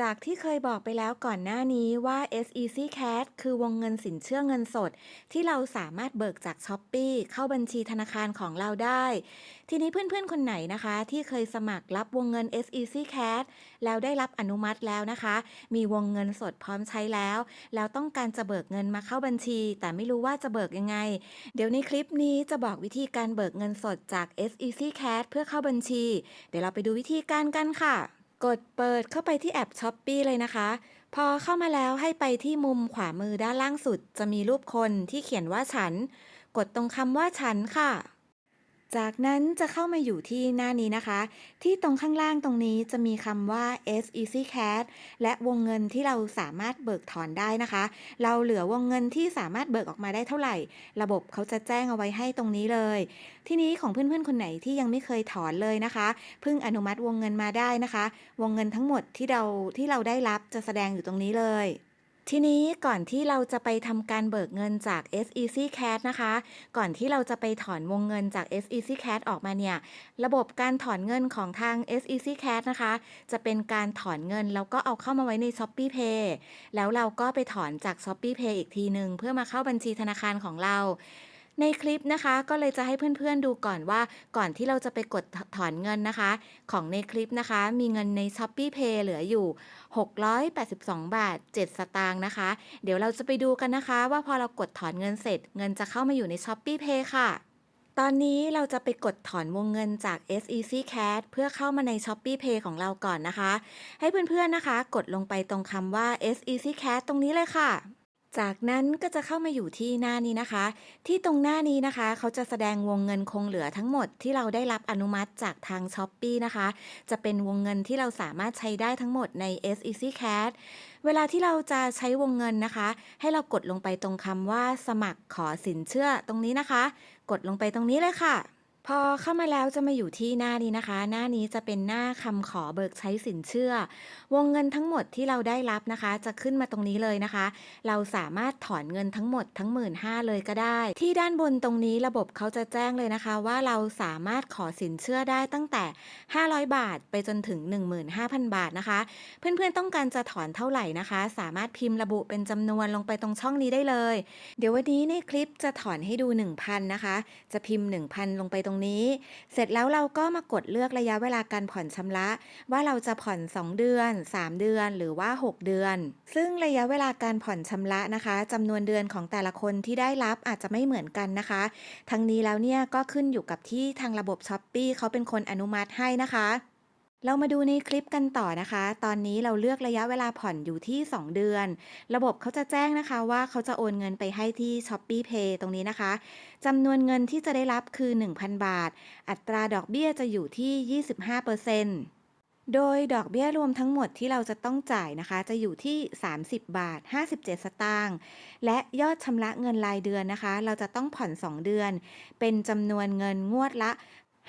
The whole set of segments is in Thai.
จากที่เคยบอกไปแล้วก่อนหน้านี้ว่า SEC Cash คือวงเงินสินเชื่อเงินสด ที่เราสามารถเบิกจาก s h อ p e e เข้าบัญชีธนาคารของเราได้ ทีนี้เพื่อนๆ คนไหนนะคะ ที่เคยสมัครรับวงเงิน SEC Cash แล้วได้รับอนุมัติแล้วนะคะ มีวงเงินสดพร้อมใช้แล้ว แล้วต้องการจะเบิกเงินมาเข้าบัญชี แต่ไม่รู้ว่าจะเบิกยังไง เดี๋ยวในคลิปนี้จะบอกวิธีการเบิกเงินสดจาก SEC Cash เพื่อเข้าบัญชี เดี๋ยวเราไปดูวิธีการกันค่ะ กดเปิดเข้าไปที่แอปช้อปปีเลยนะคะ พอเข้ามาแล้วให้ไปที่มุมขวามือด้านล่างสุด จะมีรูปคนที่เขียนว่าฉัน กดตรงคำว่าฉันค่ะ จากนั้นจะเข้ามาอยู่ที่หน้านี้นะคะ ที่ตรงข้างล่างตรงนี้จะมีคำว่า S Easy Cash และวงเงินที่เราสามารถเบิกถอนได้นะคะ เราเหลือวงเงินที่สามารถเบิกออกมาได้เท่าไหร่ ระบบเขาจะแจ้งเอาไว้ให้ตรงนี้เลย ที่นี้ของเพื่อนๆคนไหนที่ยังไม่เคยถอนเลยนะคะเพิ่งอนุมัติวงเงินมาได้นะคะ วงเงินทั้งหมดที่เราที่เราได้รับจะแสดงอยู่ตรงนี้เลย ทีนี้ก่อนที่เราจะไปทำการเบิกเงินจาก SEC Cash นะคะ ก่อนที่เราจะไปถอนวงเงินจาก SEC Cash ออกมาเนี่ย ระบบการถอนเงินของทาง SEC Cash นะคะ จะเป็นการถอนเงินแล้วก็เอาเข้ามาไว้ใน Shopee Pay แล้วเราก็ไปถอนจาก Shopee Pay อีกทีหนึ่งเพื่อมาเข้าบัญชีธนาคารของเรา ในคลิปนะคะก็เลยจะให้เพื่อนๆดูก่อนว่าก่อนที่เราจะไปกดถอนเงินนะคะ ของในคลิปนะคะ มีเงินใน Shopee Pay เหลืออยู่ 682 บาท 7 สตางค์นะคะ เดี๋ยวเราจะไปดูกันนะคะ ว่าพอเรากดถอนเงินเสร็จ เงินจะเข้ามาอยู่ใน Shopee Pay ค่ะตอนนี้เราจะไปกดถอนวงเงินจาก SEC Cash เพื่อเข้ามาใน Shopee Pay ของเราก่อนนะคะ ให้เพื่อนๆนะคะ กดลงไปตรงคำว่า SEC Cash ตรงนี้เลยค่ะ จากนั้นก็จะเข้ามาอยู่ที่หน้านี้นะคะ ที่ตรงหน้านี้นะคะ เขาจะแสดงวงเงินคงเหลือทั้งหมดที่เราได้รับอนุมัติจากทาง s h อ p e e นะคะ จะเป็นวงเงินที่เราสามารถใช้ได้ทั้งหมดใน SEC Cash เวลาที่เราจะใช้วงเงินนะคะ ให้เรากดลงไปตรงคำว่าสมัครขอสินเชื่อตรงนี้นะคะ กดลงไปตรงนี้เลยค่ะ พอเข้ามาแล้วจะมาอยู่ที่หน้านี้นะคะ หน้านี้จะเป็นหน้าคำขอเบิกใช้สินเชื่อ วงเงินทั้งหมดที่เราได้รับนะคะ จะขึ้นมาตรงนี้เลยนะคะ เราสามารถถอนเงินทั้งหมดทั้งหมื่นห้าเลยก็ได้ ที่ด้านบนตรงนี้ระบบเขาจะแจ้งเลยนะคะ ว่าเราสามารถขอสินเชื่อได้ตั้งแต่ 500 บาทไปจนถึง 15,000 บาทนะคะ เพื่อนๆต้องการจะถอนเท่าไหร่นะคะ สามารถพิมพ์ระบุเป็นจำนวนลงไปตรงช่องนี้ได้เลย เดี๋ยววันนี้ในคลิปจะถอนให้ดู 1,000นะคะ จะพิมพ์ 1,000 ลงไปตรงนี้ เสร็จแล้วเราก็มากดเลือกระยะเวลาการผ่อนชำระ ว่าเราจะผ่อน 2 เดือน 3 เดือนหรือว่า 6 เดือน ซึ่งระยะเวลาการผ่อนชำระนะคะจำนวนเดือนของแต่ละคนที่ได้รับอาจจะไม่เหมือนกันนะคะ ทั้งนี้แล้วเนี่ยก็ขึ้นอยู่กับที่ทางระบบช้อปปี้เขาเป็นคนอนุมัติให้นะคะ เรามาดูในคลิปกันต่อนะคะ ตอนนี้เราเลือกระยะเวลาผ่อนอยู่ที่ 2 เดือน ระบบเขาจะแจ้งนะคะว่าเขาจะโอนเงินไปให้ที่ Shopee Pay ตรงนี้นะคะ จำนวนเงินที่จะได้รับคือ 1,000 บาท อัตราดอกเบี้ยจะอยู่ที่ 25%โดยดอกเบี้ยรวมทั้งหมดที่เราจะต้องจ่ายนะคะ จะอยู่ที่ 30 บาท 57 สตางค์ และยอดชำระเงินรายเดือนนะคะ เราจะต้องผ่อน 2 เดือน เป็นจำนวนเงินงวดละ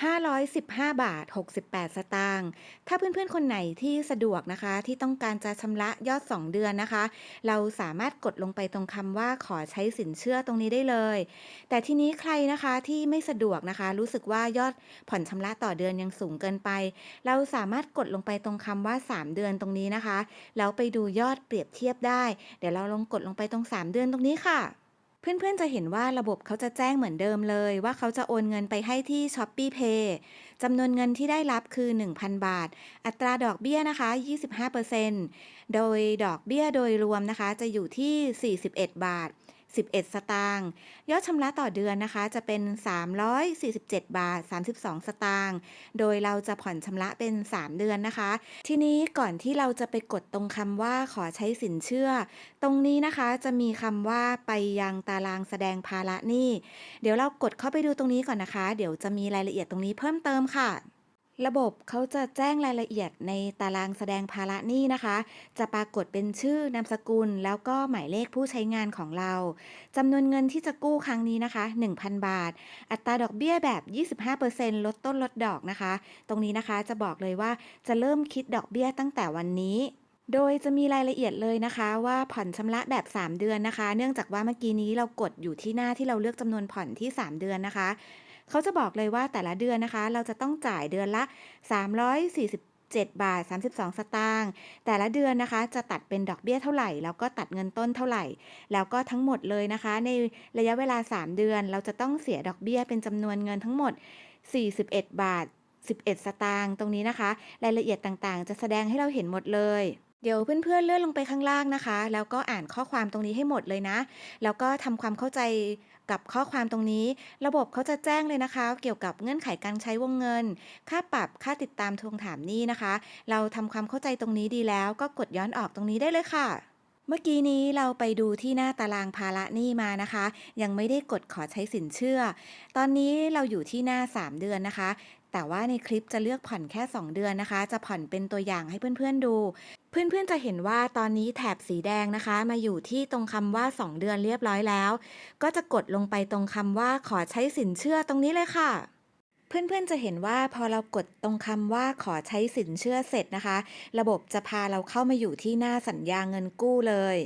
515 บาท 68 สตางค์ ถ้าเพื่อนๆ คนไหนที่สะดวกนะคะ ที่ต้องการจะชำระยอด 2 เดือนนะคะ เราสามารถกดลงไปตรงคำว่าขอใช้สินเชื่อตรงนี้ได้เลย แต่ทีนี้ใครนะคะที่ไม่สะดวกนะคะ รู้สึกว่ายอดผ่อนชำระต่อเดือนยังสูงเกินไป เราสามารถกดลงไปตรงคำว่า 3 เดือนตรงนี้นะคะ แล้วไปดูยอดเปรียบเทียบได้ เดี๋ยวเราลองกดลงไปตรง 3 เดือนตรงนี้ค่ะ เพื่อนๆจะเห็นว่าระบบเขาจะแจ้งเหมือนเดิมเลย ว่าเขาจะโอนเงินไปให้ที่ Shopee Pay จำนวนเงินที่ได้รับคือ 1,000 บาท อัตราดอกเบี้ยนะคะ 25%โดยดอกเบี้ยโดยรวมนะคะ จะอยู่ที่ 41 บาท 11 สตางค์ยอดชำระต่อเดือนนะคะจะเป็น 347 บาท 32 สตางค์โดยเราจะผ่อนชำระเป็น 3 เดือนนะคะ ทีนี้ก่อนที่เราจะไปกดตรงคำว่าขอใช้สินเชื่อ ตรงนี้นะคะจะมีคำว่าไปยังตารางแสดงภาระหนี้ เดี๋ยวเรากดเข้าไปดูตรงนี้ก่อนนะคะ เดี๋ยวจะมีรายละเอียดตรงนี้เพิ่มเติมค่ะ ระบบเขาจะแจ้งรายละเอียดในตารางแสดงภาระหนี้นะคะ จะปรากฏเป็นชื่อนามสกุล แล้วก็หมายเลขผู้ใช้งานของเราจำนวนเงินที่จะกู้ครั้งนี้นะคะ 1,000 บาท อัตราดอกเบี้ยแบบ 25%ลดต้นลดดอกนะคะ ตรงนี้นะคะจะบอกเลยว่าจะเริ่มคิดดอกเบี้ยตั้งแต่วันนี้โดยจะมีรายละเอียดเลยนะคะว่าผ่อนชำระแบบ 3 เดือนนะคะ เนื่องจากว่าเมื่อกี้นี้เรากดอยู่ที่หน้าที่เราเลือกจำนวนผ่อนที่ 3 เดือนนะคะ เขาจะบอกเลยว่าแต่ละเดือนนะคะ เราจะต้องจ่ายเดือนละ 340 7 บาท 32 สตางค์ แต่ละเดือนนะคะ จะตัดเป็นดอกเบี้ยเท่าไหร่ แล้วก็ตัดเงินต้นเท่าไหร่ แล้วก็ทั้งหมดเลยนะคะ ในระยะเวลา 3 เดือน เราจะต้องเสียดอกเบี้ยเป็นจำนวนเงินทั้งหมด 41 บาท 11 สตางค์ตรงนี้นะคะ รายละเอียดต่างๆ จะแสดงให้เราเห็นหมดเลยเดี๋ยวเพื่อนๆเลื่อนลงไปข้างล่างนะคะ แล้วก็อ่านข้อความตรงนี้ให้หมดเลยนะ แล้วก็ทำความเข้าใจ กับข้อความตรงนี้ ระบบเขาจะแจ้งเลยนะคะ เกี่ยวกับเงื่อนไขการใช้วงเงิน ค่าปรับค่าติดตามทวงถามหนี้นะคะ เราทำความเข้าใจตรงนี้ดีแล้ว ก็กดย้อนออกตรงนี้ได้เลยค่ะเมื่อกี้นี้เราไปดูที่หน้าตารางภาระหนี้มานะคะ ยังไม่ได้กดขอใช้สินเชื่อ ตอนนี้เราอยู่ที่หน้า 3 เดือนนะคะ แต่ว่าในคลิปจะเลือกผ่อนแค่ 2 เดือนนะคะ จะผ่อนเป็นตัวอย่างให้เพื่อนๆดู เพื่อนๆจะเห็นว่าตอนนี้แถบสีแดงนะคะ มาอยู่ที่ตรงคำว่า 2 เดือนเรียบร้อยแล้ว ก็จะกดลงไปตรงคำว่าขอใช้สินเชื่อตรงนี้เลยค่ะเพื่อนๆ จะเห็นว่าพอเรากดตรงคำว่าขอใช้สินเชื่อเสร็จนะคะ ระบบจะพาเราเข้ามาอยู่ที่หน้าสัญญาเงินกู้เลย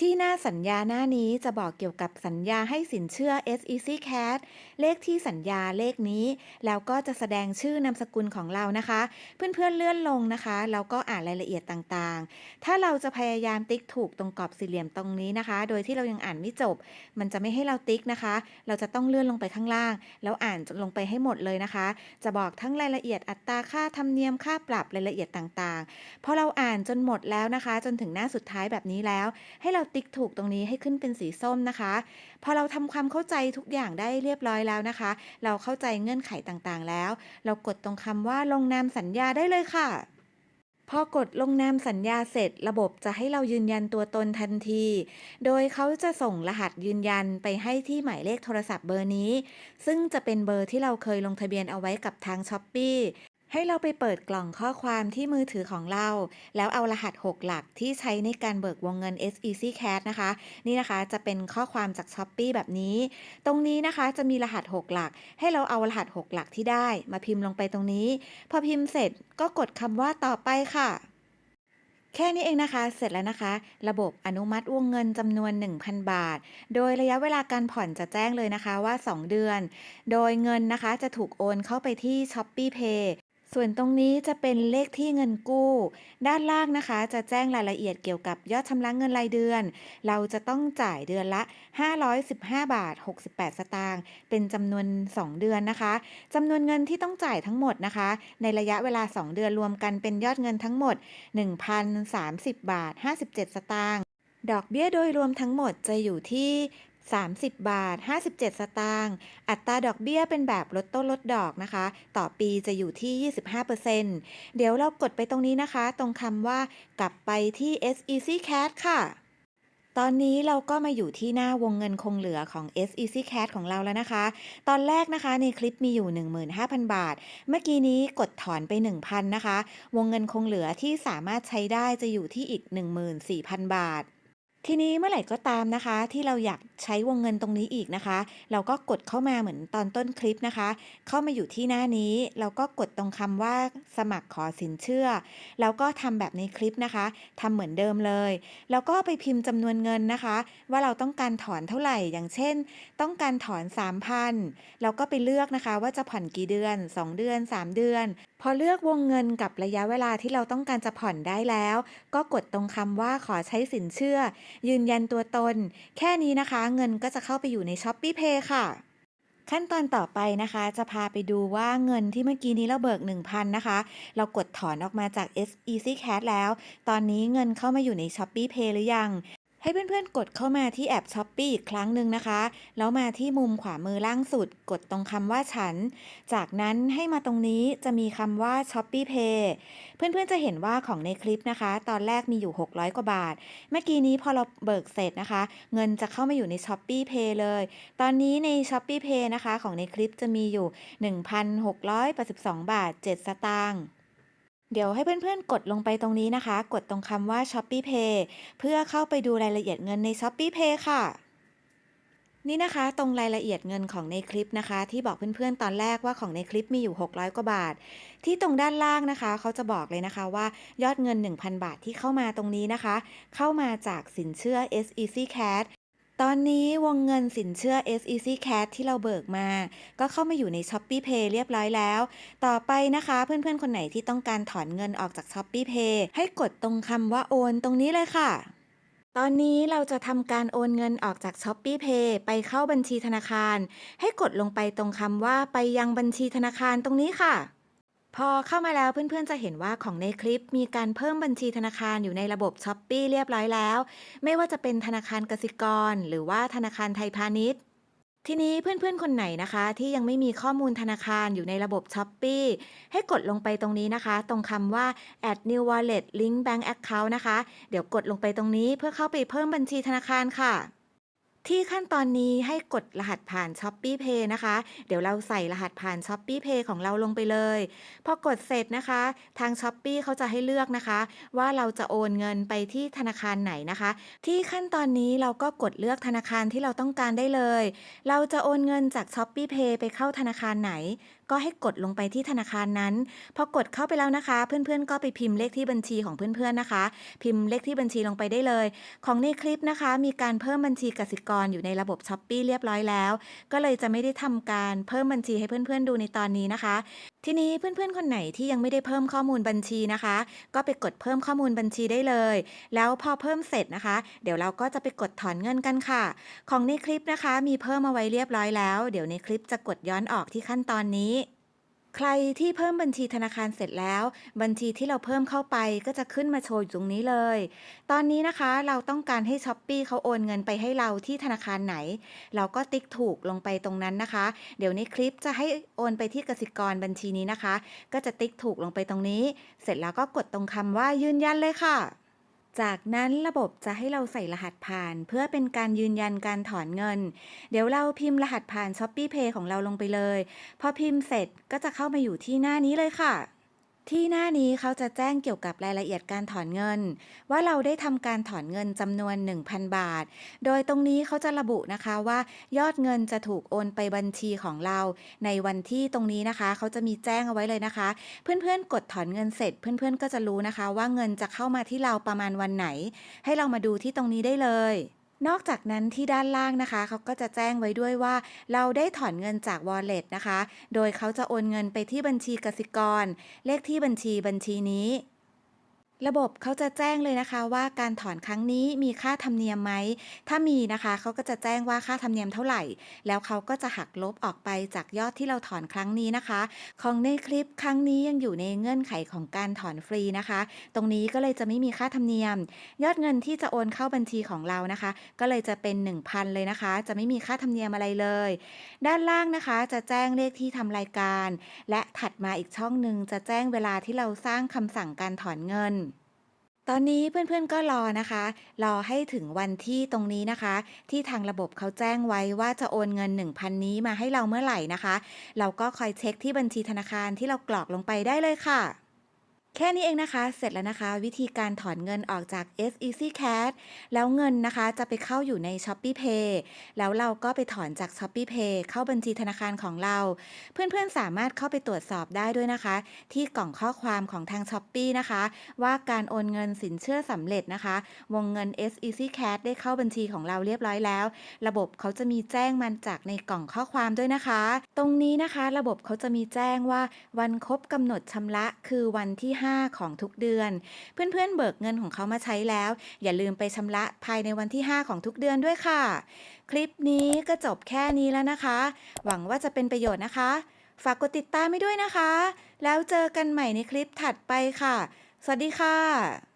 ที่หน้าสัญญาหน้านี้จะบอกเกี่ยวกับสัญญาให้สินเชื่อ SEC Cash เลขที่สัญญาเลขนี้ แล้วก็จะแสดงชื่อนามสกุลของเรานะคะ เพื่อนๆเลื่อนลงนะคะแล้วก็อ่านรายละเอียดต่างๆ ถ้าเราจะพยายามติ๊กถูกตรงกรอบสี่เหลี่ยมตรงนี้นะคะ โดยที่เรายังอ่านไม่จบ มันจะไม่ให้เราติ๊กนะคะ เราจะต้องเลื่อนลงไปข้างล่าง แล้วอ่านจนลงไปให้หมดเลยนะคะ จะบอกทั้งรายละเอียดอัตราค่าธรรมเนียมค่าปรับรายละเอียดต่างๆพอเราอ่านจนหมดแล้วนะคะ จนถึงหน้าสุดท้ายแบบนี้แล้วให้เราติ๊กถูกตรงนี้ให้ขึ้นเป็นสีส้มนะคะ พอเราทำความเข้าใจทุกอย่างได้เรียบร้อยแล้วนะคะ เราเข้าใจเงื่อนไขต่างๆแล้ว เรากดตรงคำว่าลงนามสัญญาได้เลยค่ะพอกดลงนามสัญญาเสร็จ ระบบจะให้เรายืนยันตัวตนทันที โดยเขาจะส่งรหัสยืนยันไปให้ที่หมายเลขโทรศัพท์เบอร์นี้ ซึ่งจะเป็นเบอร์ที่เราเคยลงทะเบียนเอาไว้กับทางช้อปปี ให้เราไปเปิดกล่องข้อความที่มือถือของเรา แล้วเอารหัส 6 หลักที่ใช้ในการเบิกวงเงิน SEC Cash นะคะ นี่นะคะจะเป็นข้อความจาก s h อ p e e แบบนี้ ตรงนี้นะคะจะมีรหัส 6 หลัก ให้เราเอารหัส 6 หลักที่ได้ มาพิมพ์ลงไปตรงนี้ พอพิมพ์เสร็จก็กดคำว่าต่อไปค่ะแค่นี้เองนะคะ เสร็จแล้วนะคะ ระบบอนุมัติวงเงินจำนวน 1,000 บาท โดยระยะเวลาการผ่อนจะแจ้งเลยนะคะว่า 2 เดือน โดยเงินนะคะจะถูกโอนเข้าไปที่ s h o p e e Pay ส่วนตรงนี้จะเป็นเลขที่เงินกู้ ด้านล่างนะคะ จะแจ้งรายละเอียดเกี่ยวกับยอดชำระเงินรายเดือน เราจะต้องจ่ายเดือนละ 515 บาท 68 สตางค์เป็นจำนวน 2 เดือนนะคะจำนวนเงินที่ต้องจ่ายทั้งหมดนะคะ ในระยะเวลา 2 เดือนรวมกันเป็นยอดเงินทั้งหมด 1,030 บาท 57 สตางค์ดอกเบี้ยโดยรวมทั้งหมดจะอยู่ที่ 30 บาท 57 สตางค์อัตราดอกเบี้ยเป็นแบบลดต้นลดดอกนะคะ ต่อปีจะอยู่ที่ 25%เดี๋ยวเรากดไปตรงนี้นะคะ ตรงคำว่ากลับไปที่ SEC Cash ค่ะ ตอนนี้เราก็มาอยู่ที่หน้าวงเงินคงเหลือของ SEC Cash ของเราแล้วนะคะ ตอนแรกนะคะในคลิปมีอยู่ 15,000 บาท เมื่อกี้นี้กดถอนไป 1,000 นะคะ วงเงินคงเหลือที่สามารถใช้ได้จะอยู่ที่อีก 14,000 บาท ทีนี้เมื่อไหร่ก็ตามนะคะ ที่เราอยากใช้วงเงินตรงนี้อีกนะคะ เราก็กดเข้ามาเหมือนตอนต้นคลิปนะคะ เข้ามาอยู่ที่หน้านี้ เราก็กดตรงคำว่าสมัครขอสินเชื่อ แล้วก็ทำแบบในคลิปนะคะทำเหมือนเดิมเลย แล้วก็ไปพิมพ์จำนวนเงินนะคะ ว่าเราต้องการถอนเท่าไหร่ อย่างเช่น ต้องการถอน 3,000 แล้วก็ไปเลือกนะคะ ว่าจะผ่อนกี่เดือน 2 เดือน 3 เดือน พอเลือกวงเงินกับระยะเวลาที่เราต้องการจะผ่อนได้แล้ว ก็กดตรงคำว่าขอใช้สินเชื่อ ยืนยันตัวตน แค่นี้นะคะ เงินก็จะเข้าไปอยู่ใน s h อ p e e Pay ค่ะขั้นตอนต่อไปนะคะ จะพาไปดูว่าเงินที่เมื่อกี้นี้เราเบิก 1,000 นะคะ เรากดถอนออกมาจาก SEC Cash แล้ว ตอนนี้เงินเข้ามาอยู่ใน s h อ p e e Pay หรือยัง ให้เพื่อนๆ กดเข้ามาที่แอป s h อ p e e อีกครั้งหนึ่งนะคะ แล้วมาที่มุมขวามือล่างสุด กดตรงคำว่าฉัน จากนั้นให้มาตรงนี้จะมีคำว่า s h อ p e e Pay เพื่อนๆ จะเห็นว่าของในคลิปนะคะ ตอนแรกมีอยู่ 600 กว่าบาท เมื่อกี้นี้พอเราเบิกเสร็จนะคะ เงินจะเข้ามาอยู่ใน s h อ p e e Pay เลย ตอนนี้ใน s h อ p e e Pay นะคะ ของในคลิปจะมีอยู่ 1,682 บาท 7 สตางค์ เดี๋ยวให้เพื่อนๆ กดลงไปตรงนี้นะคะ กดตรงคำว่า s h อ p e e Pay เพื่อเข้าไปดูรายละเอียดเงินใน s h อ p e e Pay ค่ะ นี่นะคะตรงรายละเอียดเงินของในคลิปนะคะ ที่บอกเพื่อนๆ ตอนแรกว่าของในคลิปมีอยู่ 600 กว่าบาท ที่ตรงด้านล่างนะคะ เขาจะบอกเลยนะคะว่ายอดเงิน 1,000 บาทที่เข้ามาตรงนี้นะคะ เข้ามาจากสินเชื่อ SEC Cash ตอนนี้วงเงินสินเชื่อ SEC Cash ที่เราเบิกมา ก็เข้ามาอยู่ใน Shopee Pay เรียบร้อยแล้ว ต่อไปนะคะเพื่อนๆ คนไหนที่ต้องการถอนเงินออกจาก Shopee Pay ให้กดตรงคำว่าโอนตรงนี้เลยค่ะ ตอนนี้เราจะทำการโอนเงินออกจาก Shopee Pay ไปเข้าบัญชีธนาคาร ให้กดลงไปตรงคำว่าไปยังบัญชีธนาคารตรงนี้ค่ะ พอเข้ามาแล้วเพื่อนๆจะเห็นว่าของในคลิปมีการเพิ่มบัญชีธนาคารอยู่ในระบบ s h อ p e e เรียบร้อยแล้ว ไม่ว่าจะเป็นธนาคารกสิกร หรือว่าธนาคารไทยพาณิชย์ ทีนี้เพื่อนๆคนไหนนะคะ ที่ยังไม่มีข้อมูลธนาคารอยู่ในระบบ s h อ p e e ให้กดลงไปตรงนี้นะคะ ตรงคำว่า add new wallet link bank account นะคะ เดี๋ยวกดลงไปตรงนี้เพื่อเข้าไปเพิ่มบัญชีธนาคารค่ะ ที่ขั้นตอนนี้ให้กดรหัสผ่าน s h อ p e e Pay นะคะ เดี๋ยวเราใส่รหัสผ่าน s h อ p e e Pay ของเราลงไปเลย พอกดเสร็จนะคะ ทาง s h อ p e e เขาจะให้เลือกนะคะ ว่าเราจะโอนเงินไปที่ธนาคารไหนนะคะ ที่ขั้นตอนนี้เราก็กดเลือกธนาคารที่เราต้องการได้เลย เราจะโอนเงินจาก s h อ p e e Pay ไปเข้าธนาคารไหน ก็ให้กดลงไปที่ธนาคารนั้น พอกดเข้าไปแล้วนะคะ เพื่อนๆก็ไปพิมพ์เลขที่บัญชีของเพื่อนๆนะคะ พิมพ์เลขที่บัญชีลงไปได้เลย ของในคลิปนะคะ มีการเพิ่มบัญชีกสิกรอยู่ในระบบ s h อ p e e เรียบร้อยแล้ว ก็เลยจะไม่ได้ทำการเพิ่มบัญชีให้เพื่อนๆดูในตอนนี้นะคะ ทีนี้เพื่อนๆคนไหนที่ยังไม่ได้เพิ่มข้อมูลบัญชีนะคะ ก็ไปกดเพิ่มข้อมูลบัญชีได้เลย แล้วพอเพิ่มเสร็จนะคะ เดี๋ยวเราก็จะไปกดถอนเงินกันค่ะ ของในคลิปนะคะ มีเพิ่มมาไว้เรียบร้อยแล้ว เดี๋ยวในคลิปจะกดย้อนออกที่ขั้นตอนนี้ ใครที่เพิ่มบัญชีธนาคารเสร็จแล้ว บัญชีที่เราเพิ่มเข้าไปก็จะขึ้นมาโชว์อยู่ตรงนี้เลย ตอนนี้นะคะเราต้องการให้ช้อปปีเขาโอนเงินไปให้เราที่ธนาคารไหน เราก็ติ๊กถูกลงไปตรงนั้นนะคะ เดี๋ยวในคลิปจะให้โอนไปที่กสิกรบัญชีนี้นะคะ ก็จะติ๊กถูกลงไปตรงนี้ เสร็จแล้วก็กดตรงคำว่ายืนยันเลยค่ะ จากนั้นระบบจะให้เราใส่รหัสผ่าน เพื่อเป็นการยืนยันการถอนเงิน เดี๋ยวเราพิมพ์รหัสผ่าน s h อ p e e Pay ของเราลงไปเลย พอพิมพ์เสร็จก็จะเข้ามาอยู่ที่หน้านี้เลยค่ะ ที่หน้านี้เขาจะแจ้งเกี่ยวกับรายละเอียดการถอนเงิน ว่าเราได้ทำการถอนเงินจำนวน 1,000 บาท โดยตรงนี้เขาจะระบุนะคะว่ายอดเงินจะถูกโอนไปบัญชีของเรา ในวันที่ตรงนี้นะคะ เขาจะมีแจ้งเอาไว้เลยนะคะ เพื่อนๆ กดถอนเงินเสร็จ เพื่อนๆ ก็จะรู้นะคะ ว่าเงินจะเข้ามาที่เราประมาณวันไหน ให้เรามาดูที่ตรงนี้ได้เลย นอกจากนั้นที่ด้านล่างนะคะ เขาก็จะแจ้งไว้ด้วยว่า เราได้ถอนเงินจาก wallet นะคะ โดยเขาจะโอนเงินไปที่บัญชีกสิกร เลขที่บัญชีบัญชีนี้ ระบบเขาจะแจ้งเลยนะคะว่าการถอนครั้งนี้มีค่าธรรมเนียมไหม ถ้ามีนะคะเขาก็จะแจ้งว่าค่าธรรมเนียมเท่าไหร่ แล้วเขาก็จะหักลบออกไปจากยอดที่เราถอนครั้งนี้นะคะ ของในคลิปครั้งนี้ยังอยู่ในเงื่อนไขของการถอนฟรีนะคะ ตรงนี้ก็เลยจะไม่มีค่าธรรมเนียม ยอดเงินที่จะโอนเข้าบัญชีของเรานะคะ ก็เลยจะเป็น 1,000 เลยนะคะ จะไม่มีค่าธรรมเนียมอะไรเลย ด้านล่างนะคะจะแจ้งเลขที่ทำรายการ และถัดมาอีกช่องหนึ่งจะแจ้งเวลาที่เราสร้างคำสั่งการถอนเงิน ตอนนี้เพื่อนๆก็รอนะคะ รอให้ถึงวันที่ตรงนี้นะคะ ที่ทางระบบเขาแจ้งไว้ว่าจะโอนเงิน 1,000 นี้มาให้เราเมื่อไหร่นะคะ เราก็คอยเช็คที่บัญชีธนาคารที่เรากรอกลงไปได้เลยค่ะ แค่นี้เองนะคะ เสร็จแล้วนะคะ วิธีการถอนเงินออกจาก SEC Cash แล้วเงินนะคะจะไปเข้าอยู่ใน Shopee Pay แล้วเราก็ไปถอนจาก Shopee Pay เข้าบัญชีธนาคารของเรา เพื่อนๆสามารถเข้าไปตรวจสอบได้ด้วยนะคะ ที่กล่องข้อความของทาง Shopee นะคะ ว่าการโอนเงินสินเชื่อสำเร็จนะคะ วงเงิน SEC Cash ได้เข้าบัญชีของเราเรียบร้อยแล้ว ระบบเขาจะมีแจ้งมันจากในกล่องข้อความด้วยนะคะ ตรงนี้นะคะ ระบบเขาจะมีแจ้งว่าวันครบกำหนดชำระคือวันที่5 ของทุกเดือน เพื่อนๆเบิกเงินของเขามาใช้แล้ว อย่าลืมไปชำระภายในวันที่ 5 ของทุกเดือนด้วยค่ะ คลิปนี้ก็จบแค่นี้แล้วนะคะ หวังว่าจะเป็นประโยชน์นะคะ ฝากกดติดตามไม่ด้วยนะคะ แล้วเจอกันใหม่ในคลิปถัดไปค่ะ สวัสดีค่ะ